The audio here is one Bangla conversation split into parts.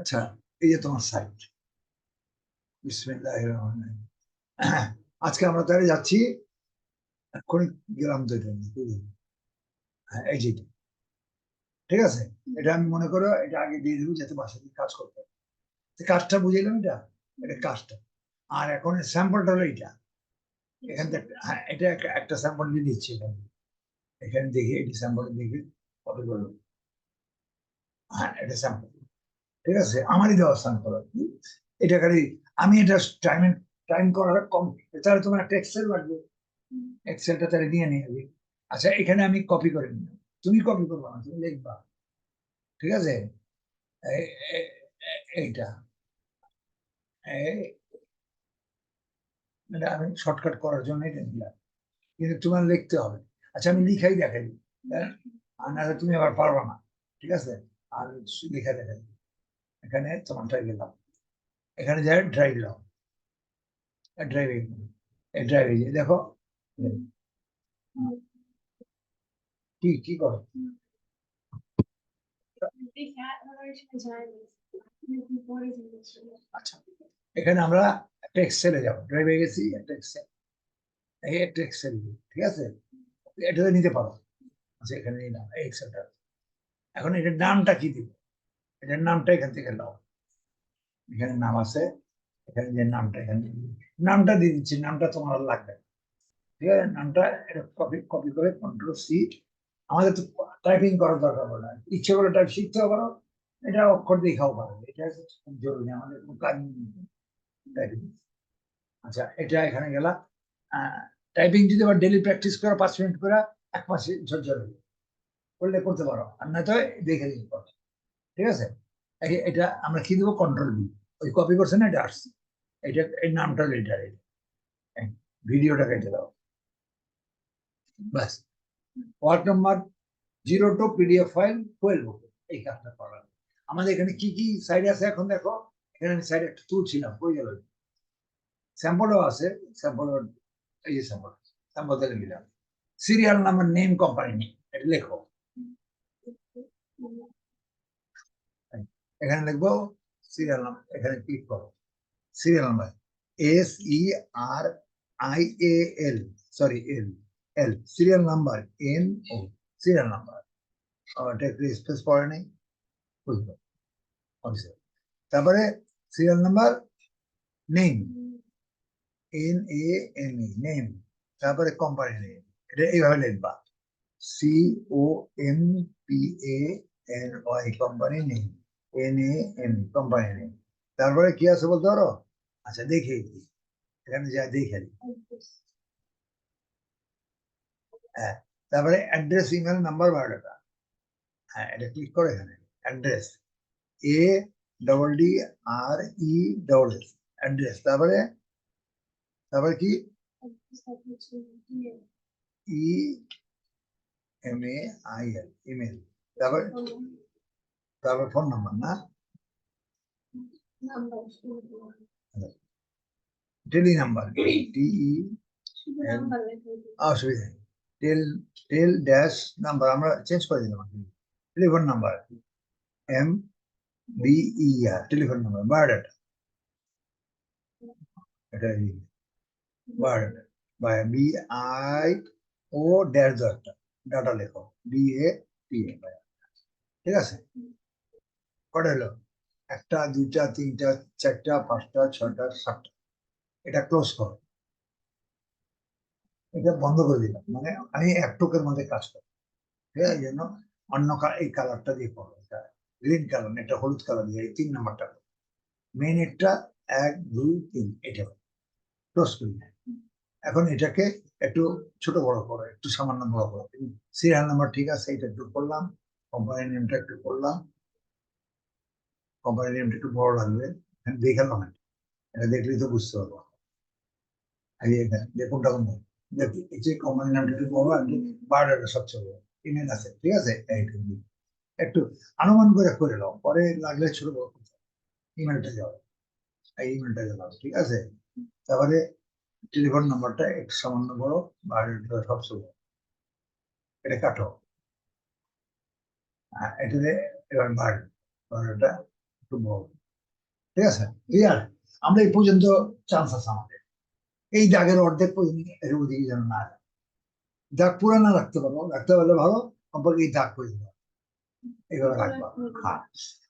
আচ্ছা এই যে তোমার সাইট বিসমিল্লাহির রহমানির আজকে আমরা তাহলে যাচ্ছি এক্ষুনি গেলাম তো এটা নিয়ে, বুঝলি? হ্যাঁ এই যেটা ঠিক আছে? এটা আমি মনে করো এটা আগে দিয়ে দেবো যাতে বাসা দিয়ে কাজ করতে কাজটা বুঝলাম এটা? এটা কাজটা। আর এখন স্যাম্পলটা হলো এটা এখান থেকে হ্যাঁ এটা একটা- একটা স্যাম্পল দিয়ে দিচ্ছি এখানে। এখানে দেখে এটি স্যাম্পল দেখে কপি করব। হ্যাঁ এটা স্যাম্পল ঠিক আছে? আমারই দেওয়া স্থান আর কি এটা খালি আমি এটা টাইম টাইম করার কম। তাহলে তোমার একটা এক্সেল লাগবে। এক্সেলটা তাহলে নিয়ে নিয়ে আচ্ছা এখানে আমি কপি করে নিলাম। তুমি কপি করব না, তুমি লিখবা। ঠিক আছে? এইটা। এই- এটা আমি শর্টকাট করার জন্য এটা দিলাম কিন্তু তোমার লিখতে হবে। আচ্ছা আমি লিখাই দেখাই। হ্যাঁ? আর নাহলে তুমি আবার পারবা না। ঠিক আছে? আর লেখা দেখাই। এখানে তোমারটাই গেলাম। এখানে যাই ড্রাইভ দাও ড্রাইভে ড্রাইভে দেখো। কি কি করো? আচ্ছা। এখানে আমরা একটা এক্সেলে যাব। ড্রাইভে গেছি, একটা এক্সেল এই একটা এক্সেল ঠিক আছে? এটাতে নিতে পারো। আচ্ছা এখানে নিলাম, এই এক্সেলটা এখন এটার নামটা কি দিব? এটার নামটা এখান থেকে নাও। এখানে নাম আছে, এখানে যে নামটা এখানে নামটা দিয়ে দিচ্ছি, নামটা তোমার লাগবে ঠিক আছে? নামটা এটা কপি কপি করে কন্ট্রোল সি আমাদের তো টাইপিং করার দরকার পড়ে না। ইচ্ছে করে টাইপ শিখতেও পারো এটা অক্ষর দেখাও পারো এটা খুব জরুরি, আমাদের কোনো কাজ টাইপিং আচ্ছা এটা এখানে গেলা টাইপিং যদি আবার ডেলি প্র্যাকটিস করো, পাঁচ মিনিট করে, এক মাসে ঝরঝর করলে করতে পারো। আর না তো দেখে নিতে পারো। ঠিক আছে? এটা আমরা কি দেবো? কন্ট্রোল বি ওই কপি করছে না? এটা আসছে। এটা এই নামটা এটা। ভিডিওটা কেটে দাও। ব্যাস। Work number zero two PDF file twelve এই কাজটা করা আমাদের এখানে কি কি সাইড আছে এখন দেখো? এখানে আমি সাইড একটা তুলছিলাম, হয়ে গেল। স্যাম্পলও আছে। স্যাম্পল এই যে স্যাম্পল স্যাম্পল থেকে নিলাম serial number name company name এটা লেখো। এখানে লিখব সিরিয়াল নাম্বার এখানে ক্লিক করো। Serial number S E R I A L sorry L L serial number N O serial number এটা একটু স্পেস পড়ে নেই, বুঝলো। তারপরে serial number name N A M E name তারপরে কোম্পানি নেম এটা এইভাবে লিখবা। C O M P A N Y company name N A M company name তারপরে কি আছে বলতে পারো আচ্ছা দেখে। এখানে যা দেখে। হ্যাঁ তারপরে অ্যাড্রেস ইমেল নাম্বার বায়োডাটা হ্যাঁ এটা ক্লিক করো এখানে। Address A double D R E double S address তারপরে তারপরে কি? E M A I L email তারপরে তারপর ফোন নাম্বার না? টেলি নাম্বার টি ই অসুবিধা টেল টেল ড্যাশ নাম্বার আমরা চেঞ্জ করে দিলাম telephone number M B E R telephone number biodata এটা বায়োডাটা বা বি আই ও ড্যাশ দো একটা ডাটা লেখো বি এ টি এ ঠিক আছে? কটা একটা, দুইটা, তিনটা, চারটা, পাঁচটা, ছয়টা, সাতটা। এটা ক্লোজ করো। এটা বন্ধ করে দিলাম। মানে আমি এক টোকের মধ্যে কাজ করি। ঠিক আছে? জন্য অন্য এই কালারটা দিয়ে করো। এটা গ্রিন কালার এটা হলুদ কালার দিয়ে তিন নাম্বারটা মেইন এটা এক, দুই, তিন, এটা ক্লোজ করি। এখন এটাকে একটু ছোট বড় করো, একটু সামান্য বড় করো। সিরিয়াল নাম্বার ঠিক আছে, এটা একটু করলাম। কোম্পানি নেমটা একটু করলাম। কোম্পানি নেমটা একটু বড় লাগবে। দেখালাম না এটা। দেখলেই তো বুঝতে পারব। এই এখানে দেখুন কোন দেখি, এই যে কোম্পানি নামটা একটু বড়, আর বায়োডাটা সবচেয়ে বড়। ইমেল আছে, ঠিক আছে? একটু অনুমান করে করে নাও। পরে লাগলে ছোট বড় ইমেলটা যাও। এই ইমেলটা যাও, ঠিক আছে? তারপরে টেলিফোন নাম্বারটা একটু সামান্য বড় বায়োডাটা সবচেয়ে বড়। এটা কাটো। এটাতে এবার বার, বারোটা ঠিক আছে? ক্লিয়ার আমরা এই পর্যন্ত চান্স আছে আমাদের। এই দাগের অর্ধেক এর ওদিকে যেন না যায়। দাগ পুরো না রাখতে পারব, রাখতে পারলে ভালো কমপক্ষে এই দাগ পর্যন্ত এইভাবে রাখবা হ্যাঁ।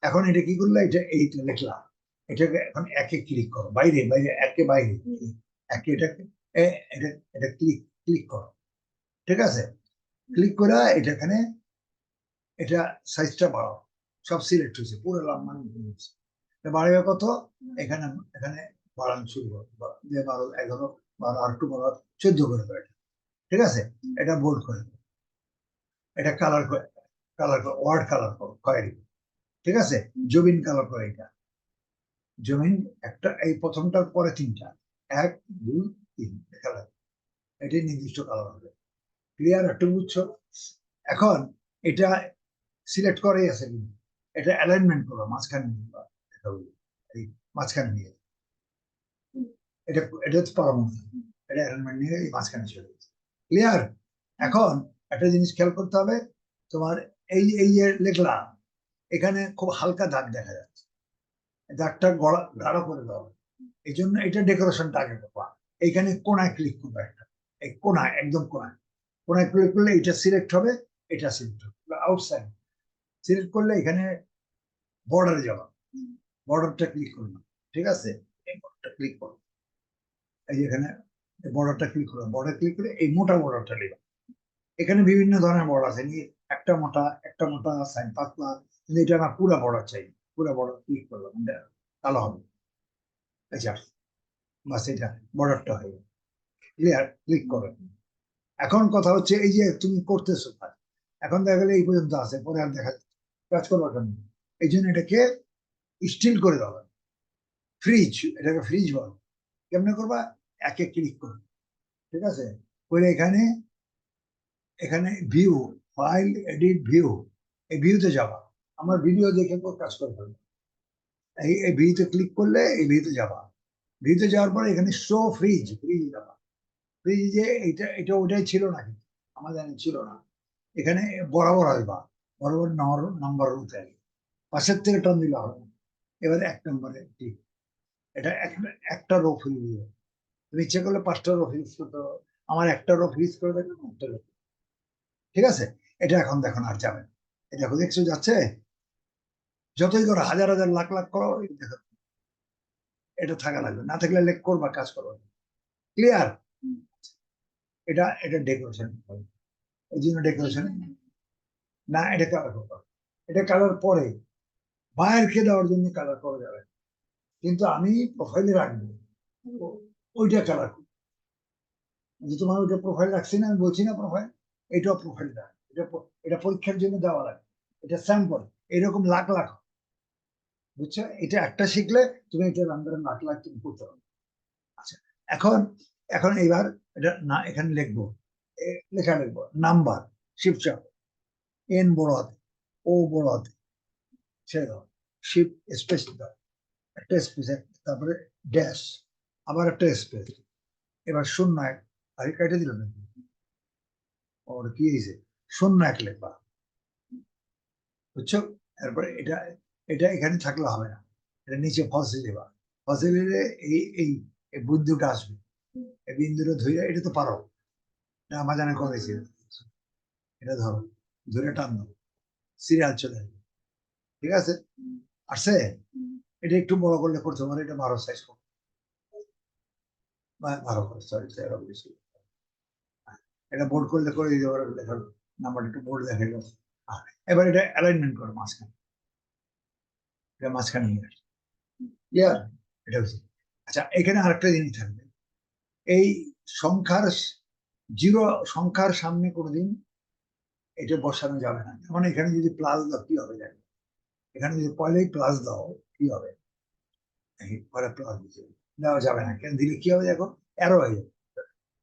এখন এটা কি করলে? এটা এইটা লিখলাম। এটাকে এখন একে ক্লিক করো। বাইরে বাইরে, একে বাইরে। একে এটাকে এটা এটা ক্লিক ক্লিক করো। ঠিক আছে? ক্লিক করে এটা এখানে এটা সাইজটা বাড়াও। সব সিলেক্ট হয়েছে পুরো লম্বা হয়েছে। বাড়াবে কত? এখানে এখানে বাড়ানো শুরু করো। বারো এগারো বারো আর একটু বারো চোদ্দ করে দেবে এটা। ঠিক আছে? এটা বোল্ড করে দেবে এটা কালার কালার করো ওয়ার্ড কালার করো খয়েরি ঠিক আছে? জমিন কালার করো এটা। জমিন একটা এই প্রথমটার পরে তিনটা। এক দুই তিন কালার এটি নির্দিষ্ট কালার হবে। ক্লিয়ার একটু বুঝছ? এখন এটা সিলেক্ট করেই আছে কিন্তু। এটা অ্যালাইনমেন্ট করো মাঝখানে এই মাঝখানে নিয়ে এটা এটা পরামর্শ এটা অ্যালাইনমেন্ট নিয়ে এই মাঝখানে চলে গেছে। ক্লিয়ার এখন একটা জিনিস খেয়াল করতে হবে তোমার এই এই যে এখানে খুব হালকা দাগ দেখা যাচ্ছে। দাগটা গড়া গাঢ় করে দেওয়া হবে। এই জন্য এটা ডেকোরেশনটা আগে করবা এইখানে কোনায় ক্লিক করবে একটা। এই কোনায় একদম কোনায়। কোনায় ক্লিক করলে এটা সিলেক্ট হবে এটা সিলেক্ট হবে। আউটসাইড সিলেক্ট করলে এখানে বর্ডারে যাবা। বর্ডারটা ক্লিক করবে ঠিক আছে? এই বর্ডারটা ক্লিক করো। এই যে এখানে বর্ডারটা ক্লিক করো বর্ডার ক্লিক করে এই মোটা বর্ডারটা নেবা। এখানে বিভিন্ন ধরনের বর্ডার আছে নিয়ে একটা মোটা একটা মোটা সাইন পাতলা কিন্তু এটা না পুরা বর্ডার চাই পুরা বর্ডার ক্লিক করলাম এটা কালো হবে। আচ্ছা বাস এটা বর্ডারটা হয়ে ক্লিয়ার ক্লিক করো। এখন কথা হচ্ছে এই যে তুমি করতেছো কাজ এখন দেখা গেলে এই পর্যন্ত আছে পরে আর দেখা কাজ করবার জন্য এই জন্য এটাকে স্টিল করে দেওয়া ফ্রিজ এটাকে ফ্রিজ বলো। কেমনে করবা? একে ক্লিক করো। ঠিক আছে? করে এখানে এখানে ভিউ ফাইল এডিট ভিউ এই ভিউতে যাবা। আমার ভিডিও দেখে কাজ করে ফেলব এই এই ভিউতে ক্লিক করলে এই ভিউতে যাবা। ভিউতে যাওয়ার পরে এখানে শো ফ্রিজ ফ্রিজ যাবা। ফ্রিজ এটা এটা ওটাই ছিল না কিন্তু। জানি ছিল না। এখানে বরাবর আসবা। বরাবর নাম্বার উঠে আসবে পাশের থেকে টান দিলে হবে। এবারে এক নম্বরে ঠিক এটা এক- একটা রো ফ্রিজ দিবে তুমি ইচ্ছে করলে পাঁচটা রো ফ্রিজ করতে আমার একটা রো ফ্রিজ করে দেবে একটা রো ঠিক আছে? এটা এখন দেখো আর যাবে। এই দেখো দেখছ যাচ্ছে? যতই করো হাজার হাজার লাখ লাখ করো দেখো। এটা থাকা লাগবে। না থাকলে লেখ করবা কাজ করো ক্লিয়ার এটা এটা ডেকোরেশন এই জন্য ডেকোরেশন না, এটা কালার করতে হবে। এটা কালার পরে। বাইরকে দেওয়ার জন্য কালার করা যাবে কিন্তু আমি প্রোফাইলে রাখব। ওইটা কালার করব। যে তোমার ওইটা প্রোফাইল রাখছি না, আমি বলছি না প্রোফাইল এটাও প্রোফাইল রাখ এটা এটা পরীক্ষার জন্য দেওয়া লাগে। এটা স্যাম্পল এরকম লাখ লাখ। বুঝছ? এটা একটা শিখলে তুমি এটা আন্ডারে লাখ লাখ তুমি করতে পারবে। আচ্ছা এখন এখন এবার এটা না, এখানে লিখব। লেখা লিখব। নাম্বার শিবচাপ বড় হাতে ও বড় হাতে ছেড়ে দাও স্পেস একটা স্পেস তারপরে ড্যাশ আবার একটা স্পেস এবার শূন্য এক আরে কেটে দিল নাকি ওর কি হয়েছে? শূন্য এক লেখবা। বুঝছ? তারপরে এটা এটা এখানে থাকলে হবে না। এটা নিচে ফসে দেবা ফসে দিলে এই এই বিন্দুটা আসবে। এই বিন্দুটা ধরে এটা তো পারো। এটা আমার জানা করেছে এটা ধরো। ধরে টান দাও সিরিয়াল চলে আসবে। ঠিক আছে? আসছে? এটা একটু বড় করলে করতে পারে এটা বারো সাইজ করো। বা- বারো করে সরি তেরো বেশি এটা বোর্ড করলে করে দিতে পারো নাম্বার একটু বোর্ড দেখা গেল। এবার এটা অ্যালাইনমেন্ট করো মাঝখানে। এটা মাঝখানে নিয়ে আসো। ক্লিয়ার এটা হচ্ছে। আচ্ছা এখানে আরেকটা জিনিস থাকবে। এই সংখ্যার জিরো সংখ্যার সামনে কোনোদিন এটা বসানো যাবে না। যেমন এখানে যদি প্লাস দাও, কি হবে জানি? এখানে যদি পয়লাই প্লাস দাও, কি হবে? পরে প্লাস দিতে দেওয়া যাবে না। কেন? দিলে কি হবে দেখো? এরো হয়ে যাবে।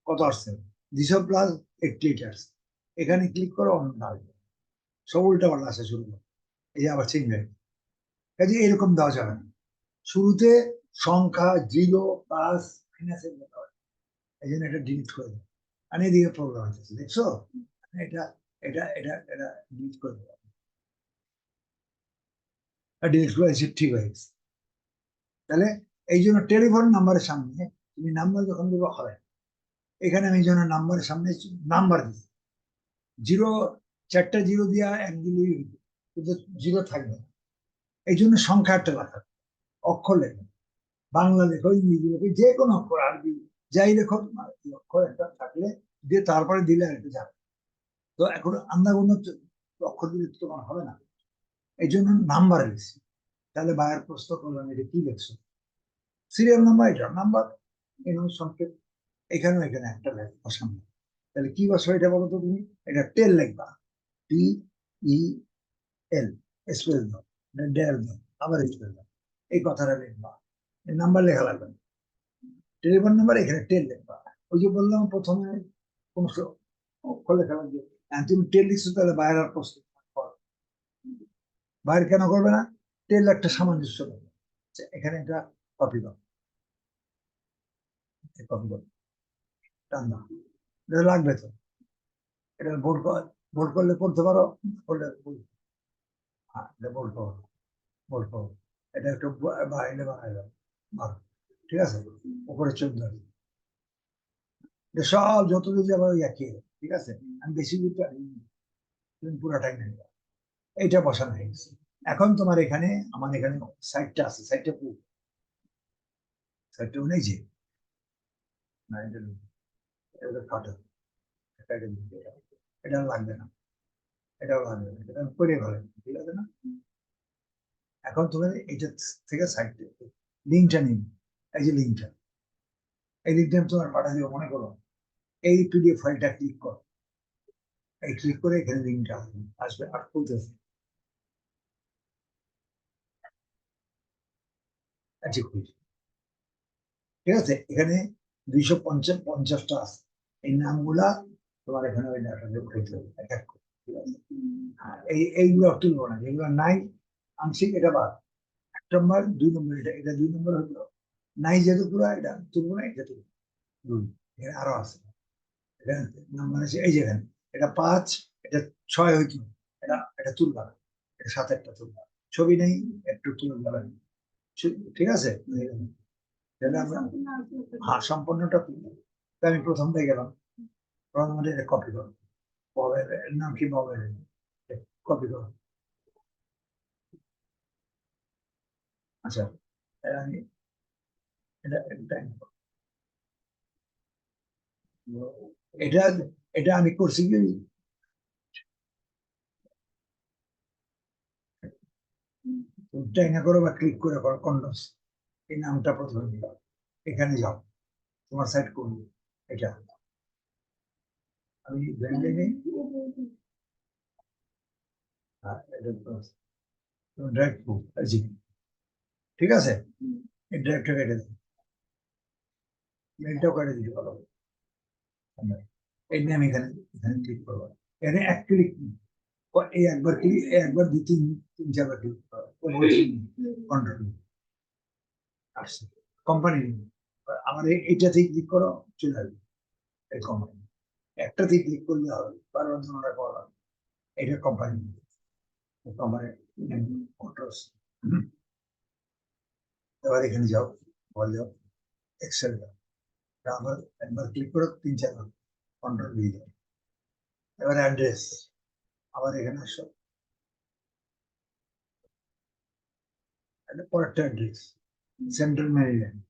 কত আসছে? দুশো প্লাস এইটটি এইট আসছে। এখানে ক্লিক করো, অন্য আসবে। সব উল্টা পাল্টা আসে শুরু করো। এই যে আবার চেঞ্জ হয়ে। কাজে এরকম দেওয়া যাবে না। শুরুতে সংখ্যা জিরো প্লাস মাইনাস মতো এই জন্য এটা ডিলিট করে দেবো আর এদিকে প্রবলেম হচ্ছে। দেখছ? এটা এটা এটা এটা ডিলিট করে ডিলিট করে ঠিক হয়ে গেছে। তাহলে এই জন্য টেলিফোন নাম্বারের সামনে তুমি নাম্বার যখন দেবো, হবে। এখানে আমি নাম্বারের সামনে নাম্বার দিই। জিরো চারটা জিরো দিয়া কিন্তু জিরো থাকবে না। এই জন্য সংখ্যা একটা লেখা অক্ষর লেখো। বাংলা লেখো, ইংরেজি লেখো, যে কোনো অক্ষর, আরবি, যাই লেখো তোমার অক্ষর একটা থাকলে দিয়ে তারপরে দিলে আরেকটা যাবে। তো এখন আন্দাগুন্য অক্ষর দিলে তো তোমার হবে না। এই জন্য নাম্বার লিখছি। তাহলে বায়ের প্রশ্ন করলাম, এটা কি লিখছো? সিরিয়াল নাম্বার, এটা নাম্বার, এরকম সংক্ষেপ এখানেও এখানে একটা সামনে তাহলে কি বসো এটা বলো তো তুমি? এটা টেল লিখবা। টি ই এল স্পেস দাও ডেল দাও, আবার স্পেস দাও। এই কথাটা লিখবা। নাম্বার লেখা লাগবে না। টেলিফোন নাম্বার এখানে টেল লিখবা। ওই যে বললাম প্রথমে, কোন লেখা লাগবে তুমি টেল লিখছো তাহলে বাইরে আর প্রশ্ন বাইরে কেন করবে না? টেল একটা সামঞ্জস্য লাগবে আচ্ছা, এখানে এটা কপি দাও। কপি দাও। এটা লাগবে তো। এটা বোর্ড বোর্ড করলে করতে পারো করলে হ্যাঁ এটা বানাই ঠিক আছে? উপরে এটা সব যত যাবে ওই একই। ঠিক আছে? আমি বেশি দূরটা তুমি পুরোটাই নেবে। এইটা বসানো হয়ে গেছে। এখন তোমার এখানে, আমার এখানে সাইডটা আছে সাইডটা পুরো। সাইডটা নেই যে? এটা লাগবে না। এটাও লাগবে না। এটা করে ফেলে ঠিক আছে না? এখন তুমি এটা থেকে সাইড লিঙ্কটা নিন এই যে লিঙ্কটা এই লিঙ্কটা তোমার পাঠা দিব, মনে করো। এই পিডিএফ ফাইলটা ক্লিক করো। এই ক্লিক করে এখানে লিঙ্কটা আসবে আর খুলতেছে খুলছি ঠিক আছে? এখানে দুইশো পঞ্চাশ পঞ্চাশটা আছে। এই নামগুলা তোমার এখানে ওই ডাটাতে উঠাইতে হবে। এক এক ঠিক এই, এইগুলো তুলবো না। যেগুলো নাই আংশিক এটা বাদ। এক নম্বর, দুই নম্বর, এটা এটা দুই নম্বর হলো, নাই যেহেতু পুরো, এটা তুলবো না, এটা তুলবো দুই এখানে আরও আছে। নাম্বার আছে এই যেখানে এটা পাঁচ, এটা ছয় হইতো এটা এটা তুলবা এটা সাত একটা তুলবা ছবি নেই, একটু তুলবা ঠিক- আছে? তাহলে হ্যাঁ সম্পূর্ণটা তুলবো আমি প্রথমটাই গেলাম। প্রথমটা এটা কপি করো ববের নাম কি ববের? কপি করো আচ্ছা এটা আমি এটা এটা এটা এটা আমি করছি কি? ট্যাঙ্গা করো বা ক্লিক করে করো কন্ডোস এই নামটা প্রথমে দিও। এখানে যাও। তোমার সাইট করব এটা। আমি ব্র্যান্ডে নেই? হ্যাঁ, ঠিক আছে? এই ড্রাইভটা কেটে দিন মেলটাও কেটে দিতে পারো আমি এখানে এখানে ক্লিক করব এখানে এক ক্লিক এই একবার ক্লিক একবার দুই তিন তিন চারবার ক্লিক কন্ট্রোল আসছে। কোম্পানি আমার এই- এইটাতেই ক্লিক করো চলে আসবে। এই কোম্পানি একটাতেই ক্লিক করলে হবে বারবার ধরনের করা এটা কোম্পানি কোম্পানি কন্ট্রোলস এবার এখানে যাও বল যাও এক্সেল যাও। তা আবার একবার ক্লিক করো তিন চারবার কন্ট্রোল দিয়ে যাও এবার অ্যাড্রেস আবার এখানে আসো এটা পরেরটা address central Maryland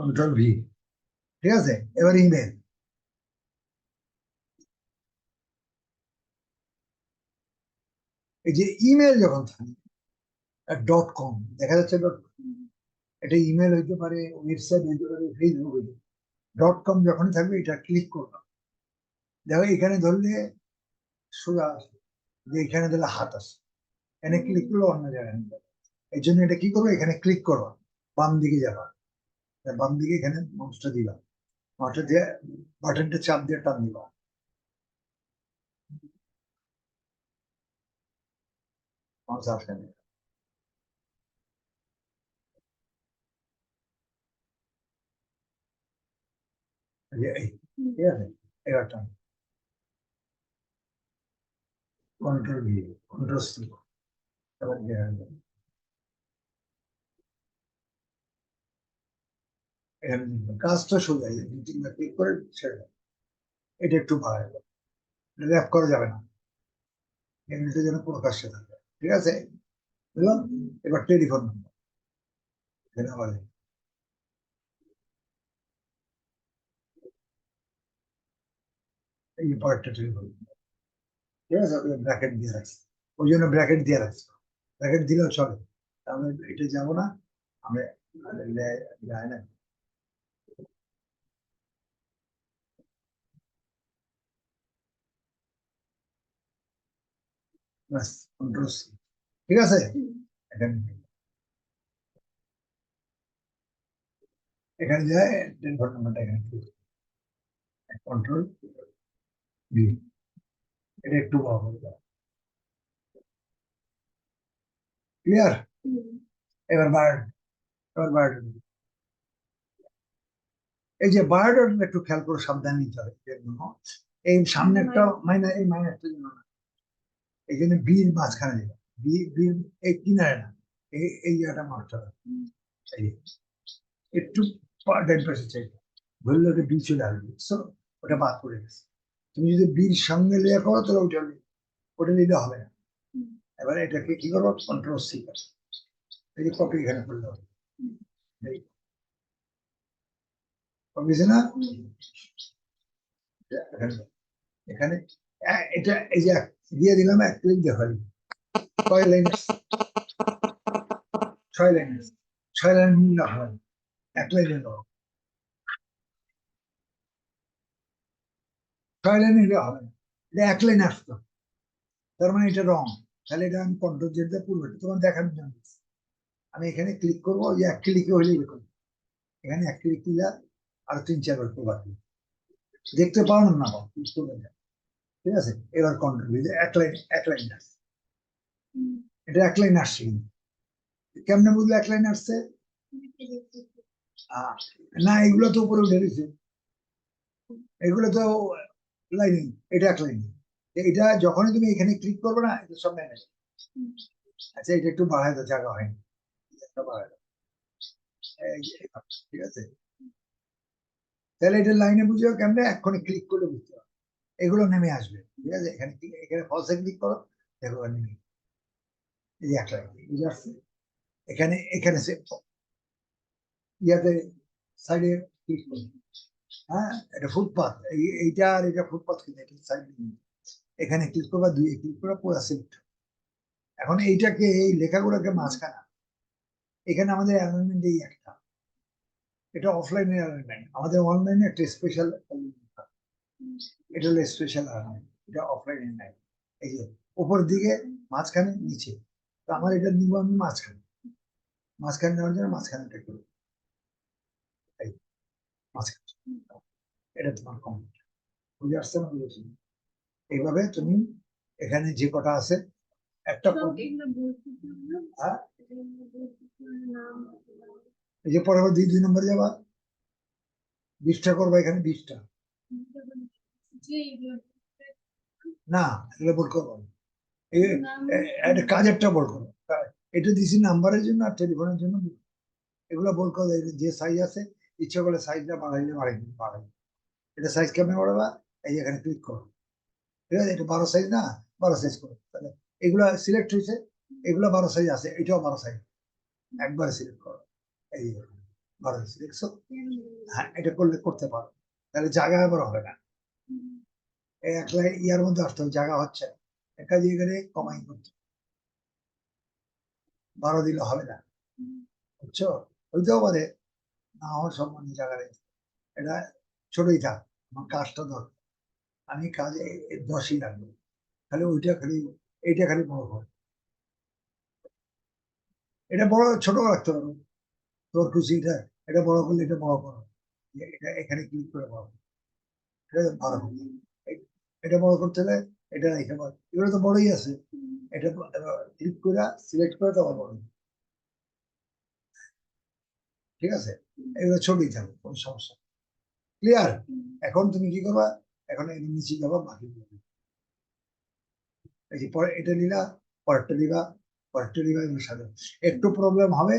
control V ঠিক আছে? এবার ইমেল এই যে ইমেল যখন থাকে ডট কম দেখা যাচ্ছে ডট এটা ইমেল হইতে পারে ওয়েবসাইট হইতে পারে ফেসবুক হইতে ডট কম যখন থাকবে, এটা ক্লিক করবে। দেখো, এখানে ধরলে সোজা আসে, যে এখানে ধরলে হাত আসে। এখানে ক্লিক করলে অন্য জায়গায় এই জন্য এটা কি করব? এখানে ক্লিক করবা বাম দিকে যাবা। বাম দিকে এখানে মাউসটা দিবা মাউসটা দিয়ে বাটনটা চাপ দিয়ে টান দিবা মাউস আসে না। এই যে এই, এবার টান। কন্ট্রোল ভি কন্ট্রোল এবার কি হবে? এখানে কাজটা সোজা এই দু তিনবার ক্লিক করে ছেড়ে দাও এটা একটু দাও র্যাপ করা যাবে না। এমনিতে যেন প্রকাশ্যে থাকে ঠিক আছে? বুঝলাম এবার টেলিফোন নাম্বার এখানে এই। পার্টটা টেলিফোন ঠিক আছে? ব্র্যাকেট দিয়ে রাখছি। ওই জন্য ব্র্যাকেট দিয়ে রাখছি। ব্র্যাকেট দিলেও চলে। তাহলে এটা যাব না। আমরা যায় না ব্যাস কন্ট্রোল ঠিক আছে এখানে এখানে যায় টেলিফোন নাম্বারটা এখানে কন্ট্রোল বি এটা একটু বড় ক্লিয়ার এবার বার্ড এবার বার্ড এই যে বার্ড একটু খেয়াল করে সাবধান নিতে হবে এর জন্য এই সামনে একটা মাইনাস এই মাইনাসটা জন্য না এই জন্য বীর মাঝখানে বীর বীর এই কিনারে না এই এই জায়গাটা মারতে হবে একটু ডান পাশে চাই। ধরলে ওটা বীর চলে আসবে। So, ওটা বাদ করে গেছে। তুমি যদি বীর সঙ্গে লিয়ে করো তাহলে ওটা ওটা নিলে হবে না। এবার এটাকে কি করব? কন্ট্রোল সি এই যে কপি এখানে করলে হবে। কপি না? এখানে এখানে এটা, এই যে দিয়ে দিলাম, এক ক্লিক দেখা ছয় লাইন ছয় লাইন ছয় লাইন না হয় এক লাইনে দাও ছয় লাইনে এটা হবে। না এটা এক লাইন আসতো। তার মানে এটা রং তাহলে এটা আমি কন্ট্রোল জেড দিয়ে পুরো তোমার দেখানোর জন্য আমি এখানে ক্লিক করব। যে এক ক্লিকে হলে এরকম এখানে এক ক্লিক দিলে আর তিন চারবার করবার দেখতে পাও না না পাও ক্লিক করবে না। ঠিক আছে? এবার কন্ট্রোল যে এক লাইন এক লাইন আসছে। এটা এক লাইন আসছে কিন্তু। কেমনে বুঝলে এক লাইন আসছে? না, এগুলো তো উপরে উঠে গেছে এগুলো তো লাইনিং এটা এক লাইন এটা যখনই তুমি এখানে ক্লিক করবে না, এটা সব লাইন আচ্ছা এটা একটু বাড়ায় তো জায়গা হয়নি দাও। ঠিক আছে? তাহলে এটা লাইনে বুঝেও কেমনে, এক্ষুনি ক্লিক করলে বুঝতে এগুলো নেমে আসবে। ঠিক আছে? এখানে এখানে ফলসে ক্লিক করো আর নেমে এই যে এক লাইন বুঝে আসছে। এখানে এখানে সে ইয়াতে সাইডে ক্লিক করো হ্যাঁ? এটা ফুটপাথ এই, এইটা আর এটা ফুটপাথ কিন্তু এটা সাইড এখানে ক্লিক করবা, দুই ক্লিক করে পুরো সিলেক্ট এখন এইটাকে, এই লেখাগুলোকে মাঝখানে এখানে আমাদের অ্যালাইনমেন্ট এই একটা। এটা অফলাইনের অ্যালাইনমেন্ট আমাদের অনলাইনে একটা স্পেশাল এটা হলো স্পেশাল অ্যালাইনমেন্ট এটা অফলাইনে নাই এই যে উপর দিকে মাঝখানে নিচে। তো আমার এটা নিব আমি মাঝখানে। মাঝখানে নেওয়ার জন্য মাঝখানে এটা করব এটা তোমার কমপ্লিট বুঝে আসছে না বুঝেছি এইভাবে তুমি এখানে যে কটা আছে একটা হ্যাঁ? এই যে পরে দুই দুই নম্বরে যাবা। বিশটা করবা এখানে বিশটা। না এগুলো বোর্ড করব না। একটা কাজেরটা বোর্ড করো এটা দিছি নাম্বারের জন্য আর টেলিফোনের জন্য এগুলো বোর্ড করো যে সাইজ আছে ইচ্ছা করলে সাইজটা বাড়াইলে বাড়াই বাড়াই এটা সাইজ কেমন বাড়াবা? এই এখানে ক্লিক করো। ঠিক আছে? এটা বারো সাইজ না? বারো সাইজ করো। তাহলে এগুলো সিলেক্ট হয়েছে এগুলো বারো সাইজ আছে এটাও বারো সাইজ একবারে সিলেক্ট করো। এই বারো সাইজ দেখছ? হ্যাঁ এটা করলে করতে পারো। তাহলে জায়গা আবার হবে না। একলা ইয়ার মধ্যে আসতে হবে, জায়গা হচ্ছে। একটা জায়গায় কমাই করতে বারো দিলে হবে না। বুঝছ? হইতেও পারে না হওয়ার সম্বন্ধে জায়গা এটা ছোটই থাক, আমার কাজটা দরকার আমি কাজে দশই রাখব খালি ওইটা খালি, এইটা খালি বড় হবে এটা বড় ছোট রাখতে পারো। তোর খুশি এটা এটা বড় করলে এটা বড় করো। এটা এখানে ক্লিক করে বড়। এটা। এ- এটা বড় করতে হলে এটা রেখে বড় এগুলো তো বড়ই আছে। এটা ক্লিক করে সিলেক্ট করে তখন বড়। ঠিক আছে? এগুলো থাকবে কোনো সমস্যা ক্লিয়ার এখন তুমি কি করবা? এখন এই নিচে যাবা বাকি এই যে পরে এটা নিলা পরেরটা নিবা পরেরটা নিবা এগুলো সাজাও। একটু প্রবলেম হবে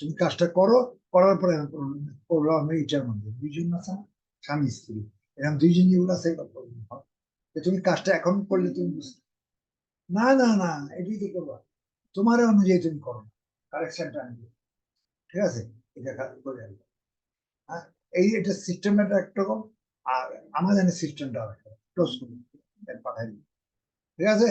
তুমি কাজটা করো করার পরে প্রবলেম হবে এটার মধ্যে। দুইজন আছে স্বামী স্ত্রী। এরকম দুইজন যেগুলো আছে এগুলো প্রবলেম হবে। তুমি কাজটা এখন করলে তুমি বুঝতে না না না, এটাই তো করবা। তোমার অনুযায়ী তুমি করো না কারেকশনটা আনবে। ঠিক আছে? এটা করে আনবে। হ্যাঁ? এই এটা সিস্টেমটা একরকম আর আমাদের সিস্টেমটা আর ক্লোজ করুন পাঠাই ঠিক আছে?